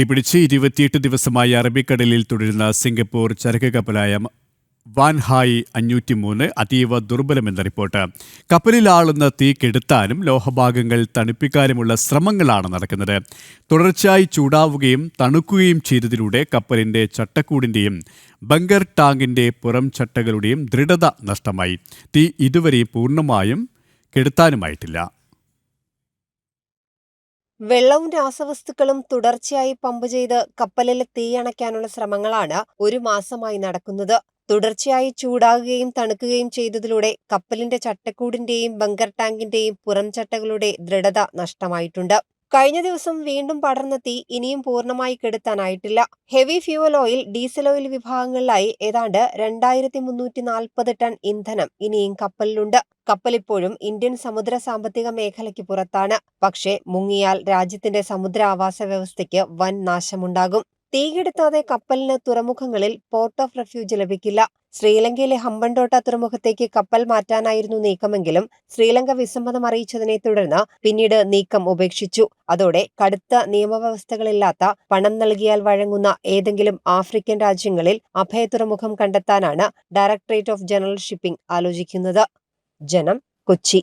തീപിടിച്ച് ഇരുപത്തിയെട്ട് ദിവസമായി അറബിക്കടലിൽ തുടരുന്ന സിംഗപ്പൂർ ചരക്ക് കപ്പലായ വാൻഹായി അഞ്ഞൂറ്റി മൂന്ന് അതീവ ദുർബലമെന്ന റിപ്പോർട്ട്. കപ്പലിൽ ആളുന്ന തീ കെടുത്താനും ലോഹഭാഗങ്ങൾ തണുപ്പിക്കാനുമുള്ള ശ്രമങ്ങളാണ് നടക്കുന്നത്. തുടർച്ചയായി ചൂടാവുകയും തണുക്കുകയും ചെയ്തതിലൂടെ കപ്പലിന്റെ ചട്ടക്കൂടിന്റെയും ബങ്കർ ടാങ്കിന്റെ പുറം ചട്ടകളുടെയും ദൃഢത നഷ്ടമായി. തീ ഇതുവരെ പൂർണമായും കെടുത്താനുമായിട്ടില്ല. വെള്ളവും രാസവസ്തുക്കളും തുടർച്ചയായി പമ്പ് ചെയ്ത് കപ്പലിൽ തീയണയ്ക്കാനുള്ള ശ്രമങ്ങളാണ് ഒരു മാസമായി നടക്കുന്നത്. തുടർച്ചയായി ചൂടാകുകയും തണുക്കുകയും ചെയ്തതിലൂടെ കപ്പലിന്റെ ചട്ടക്കൂടിന്റെയും ബങ്കർ ടാങ്കിന്റെയും പുറംചട്ടകളുടെ ദൃഢത നഷ്ടമായിട്ടുണ്ട്. കഴിഞ്ഞ ദിവസം വീണ്ടും പടർന്ന തീ ഇനിയും പൂർണമായി കെടുത്താനായിട്ടില്ല. Heavy fuel oil diesel oil വിഭാഗങ്ങളിലായി ഏതാണ്ട് രണ്ടായിരത്തി മുന്നൂറ്റി നാൽപ്പത് ടൺ ഇന്ധനം ഇനിയും കപ്പലിലുണ്ട്. കപ്പൽ ഇപ്പോഴും ഇന്ത്യൻ സമുദ്ര സാമ്പത്തിക മേഖലയ്ക്ക് പുറത്താണ്. പക്ഷേ മുങ്ങിയാൽ രാജ്യത്തിന്റെ സമുദ്ര വ്യവസ്ഥയ്ക്ക് വൻ നാശമുണ്ടാകും. തീകെടുത്താതെ കപ്പലിന് തുറമുഖങ്ങളിൽ പോർട്ട് ഓഫ് റെഫ്യൂജ് ലഭിക്കില്ല. ശ്രീലങ്കയിലെ ഹമ്പൻഡോട്ട തുറമുഖത്തേക്ക് കപ്പൽ മാറ്റാനായിരുന്നു നീക്കമെങ്കിലും ശ്രീലങ്ക വിസമ്മതം അറിയിച്ചതിനെ തുടർന്ന് പിന്നീട് നീക്കം ഉപേക്ഷിച്ചു. അതോടെ കടുത്ത നിയമവ്യവസ്ഥകളില്ലാത്ത പണം നൽകിയാൽ വഴങ്ങുന്ന ഏതെങ്കിലും ആഫ്രിക്കൻ രാജ്യങ്ങളിൽ അഭയ തുറമുഖം കണ്ടെത്താനാണ് ഡയറക്ടറേറ്റ് ഓഫ് ജനറൽ ഷിപ്പിംഗ് ആലോചിക്കുന്നത്. ജനം കൊച്ചി.